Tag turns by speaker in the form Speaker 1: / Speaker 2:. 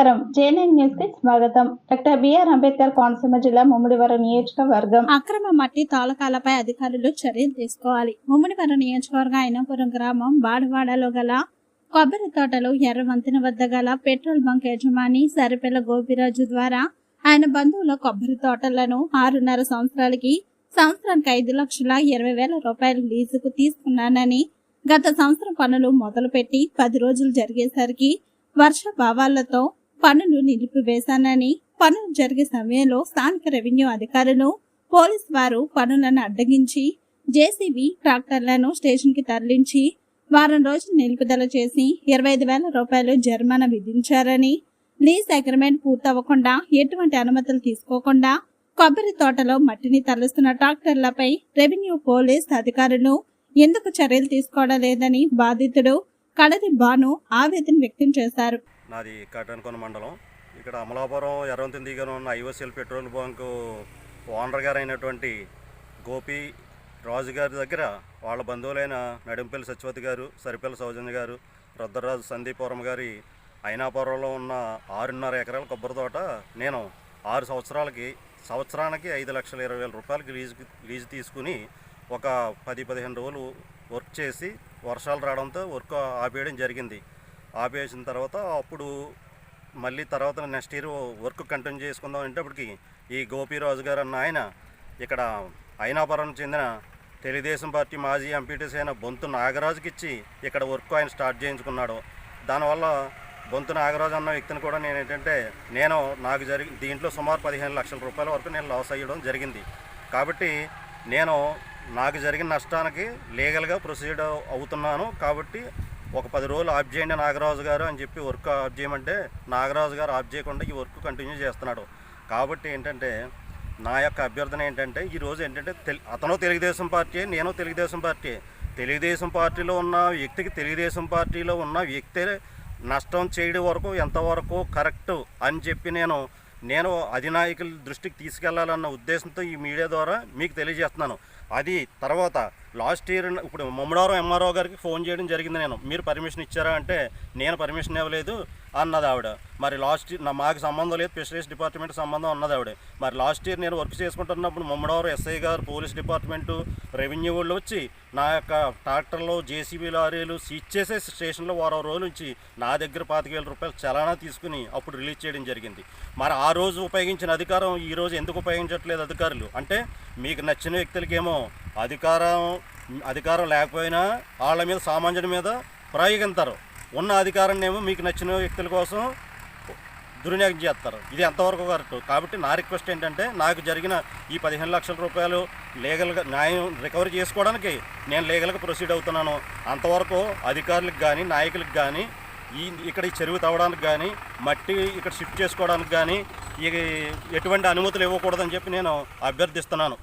Speaker 1: Nine న్యూస్కి స్వాగతం. Doctor BR Ambedkar Konaseema జిల్లా ముమ్మడివరం నియోజకవర్గం.
Speaker 2: అక్రమ మట్టి తాలకాలపై అధికారులు చర్యలు తీసుకోవాలి. ముమ్మడివరం నియోజకవర్గ అయినపురం గ్రామం బాడవాడలో గల కొబ్బరి తోటలో ఎర్ర వంతెన వద్ద గల పెట్రోల్ బంక్ యజమాని సరిపెల్ల గోపిరాజు ద్వారా ఆయన బంధువుల కొబ్బరి తోటలను ఆరున్నర సంవత్సరాలకి సంవత్సరానికి ఐదు లక్షల ఇరవై వేల రూపాయలు లీజుకు తీసుకున్నానని గత సంవత్సరం పనులు మొదలుపెట్టి పది రోజులు జరిగేసరికి వర్ష భావాలతో పనులు నిలిపివేశానని పనులు జరిగే సమయంలో స్థానిక రెవెన్యూ అధికారులు పోలీస్ వారు పనులను అడ్డగించి జేసీబీ ట్రాక్టర్లను స్టేషన్కి తరలించి వారం రోజులు నిలుపుదల చేసి ఇరవై ఐదు వేల రూపాయలు జరిమానా విధించారని లీజ్ అగ్రిమెంట్ పూర్తవ్వకుండా ఎటువంటి అనుమతులు తీసుకోకుండా కొబ్బరి తోటలో మట్టిని తరలిస్తున్న ట్రాక్టర్లపై రెవెన్యూ పోలీస్ అధికారులు ఎందుకు చర్యలు తీసుకోవడం లేదని బాధితుడు కడది బాను ఆవేదన వ్యక్తం చేశారు.
Speaker 3: నాది కాటన్కొన మండలం. ఇక్కడ అమలాపురం ఎర్రవంతిని దిగాను ఉన్న ఐఓసీఎల్ పెట్రోల్ బంకు ఓనర్ గారు అయినటువంటి గోపి రాజు గారి దగ్గర వాళ్ళ బంధువులైన నడింపల్లి సత్యవతి గారు సరిపల్లి సౌజన్య గారు రుద్రరాజు సందీపురం గారి అయినాపురంలో ఉన్న ఆరున్నర ఎకరాల కొబ్బరి తోట నేను ఆరు సంవత్సరాలకి సంవత్సరానికి ఐదు లక్షల ఇరవై వేల రూపాయలకి లీజు లీజు తీసుకుని ఒక పది పదిహేను రోజులు వర్క్ చేసి వర్షాలు రావడంతో వర్క్ ఆపేయడం జరిగింది. ఆపేసిన తర్వాత అప్పుడు మళ్ళీ తర్వాత నెక్స్ట్ ఇయర్ వర్క్ కంటిన్యూ చేసుకుందాం అనేటప్పటికి ఈ గోపీరాజు గారు అన్న ఆయన ఇక్కడ అయినాపురం చెందిన తెలుగుదేశం పార్టీ మాజీ ఎంపీటీసీ అయిన బొంతు నాగరాజుకి ఇచ్చి ఇక్కడ వర్క్ ఆయన స్టార్ట్ చేయించుకున్నాడు. దానివల్ల బొంతు నాగరాజు అన్న వ్యక్తిని కూడా నేను ఏంటంటే నేను నాకు జరిగి దీంట్లో సుమారు పదిహేను లక్షల రూపాయల వరకు నేను లాస్ అయ్యడం జరిగింది. కాబట్టి నేను నాకు జరిగిన నష్టానికి లీగల్గా ప్రొసీడ్ అవుతున్నాను. కాబట్టి ఒక పది రోజులు ఆఫ్ చేయండి నాగరాజు గారు అని చెప్పి వర్క్ ఆఫ్ చేయమంటే నాగరాజు గారు ఆఫ్ చేయకుండా ఈ వర్క్ కంటిన్యూ చేస్తున్నాడు. కాబట్టి ఏంటంటే నా యొక్క అభ్యర్థన ఏంటంటే ఈరోజు ఏంటంటే తెలు అతను తెలుగుదేశం పార్టీ నేను తెలుగుదేశం పార్టీ. తెలుగుదేశం పార్టీలో ఉన్న వ్యక్తికి తెలుగుదేశం పార్టీలో ఉన్న వ్యక్తి నష్టం చేయడం వరకు ఎంతవరకు కరెక్ట్ అని చెప్పి నేను నేను అధినాయకుల దృష్టికి తీసుకెళ్ళాలన్న ఉద్దేశంతో ఈ మీడియా ద్వారా మీకు తెలియజేస్తున్నాను. అది తర్వాత లాస్ట్ ఇయర్ ఇప్పుడు ముమ్మడారం ఎంఆర్ఓ గారికి ఫోన్ చేయడం జరిగింది నేను. మీరు పర్మిషన్ ఇచ్చారా అంటే నేను పర్మిషన్ ఇవ్వలేదు అన్నది ఆవిడ. మరి లాస్ట్ ఇయర్ నా మాకు సంబంధం లేదు ఫిషరీస్ డిపార్ట్మెంట్ సంబంధం అన్నది ఆవిడ. మరి లాస్ట్ ఇయర్ నేను వర్క్ చేసుకుంటున్నప్పుడు Mummidivaram SI garu police department revenue వాళ్ళు వచ్చి నా యొక్క ట్రాక్టర్లు జేసీబీ లారీలు సీజ్ చేసే స్టేషన్లో వారం రోజుల నుంచి నా దగ్గర పాతిక వేల రూపాయలు చలానా తీసుకుని అప్పుడు రిలీజ్ చేయడం జరిగింది. మరి ఆ రోజు ఉపయోగించిన అధికారం ఈ రోజు ఎందుకు ఉపయోగించట్లేదు అధికారులు? అంటే మీకు నచ్చిన వ్యక్తులకేమో అధికారం అధికారం లేకపోయినా వాళ్ళ మీద సామాన్యుడి మీద ప్రయోగిస్తారు ఉన్న అధికారాన్ని ఏమో మీకు నచ్చిన వ్యక్తుల కోసం దుర్వినియోగం చేస్తారు. ఇది ఎంతవరకు కరెక్ట్? కాబట్టి నా రిక్వెస్ట్ ఏంటంటే నాకు జరిగిన ఈ పదిహేను లక్షల రూపాయలు లీగల్గా న్యాయం రికవరీ చేసుకోవడానికి నేను లీగల్గా ప్రొసీడ్ అవుతున్నాను. అంతవరకు అధికారులకు కానీ నాయకులకు కానీ ఈ ఇక్కడ ఈ చెరువు తవ్వడానికి కానీ మట్టి ఇక్కడ షిఫ్ట్ చేసుకోవడానికి కానీ ఈ ఎటువంటి అనుమతులు ఇవ్వకూడదని చెప్పి నేను అభ్యర్థిస్తున్నాను.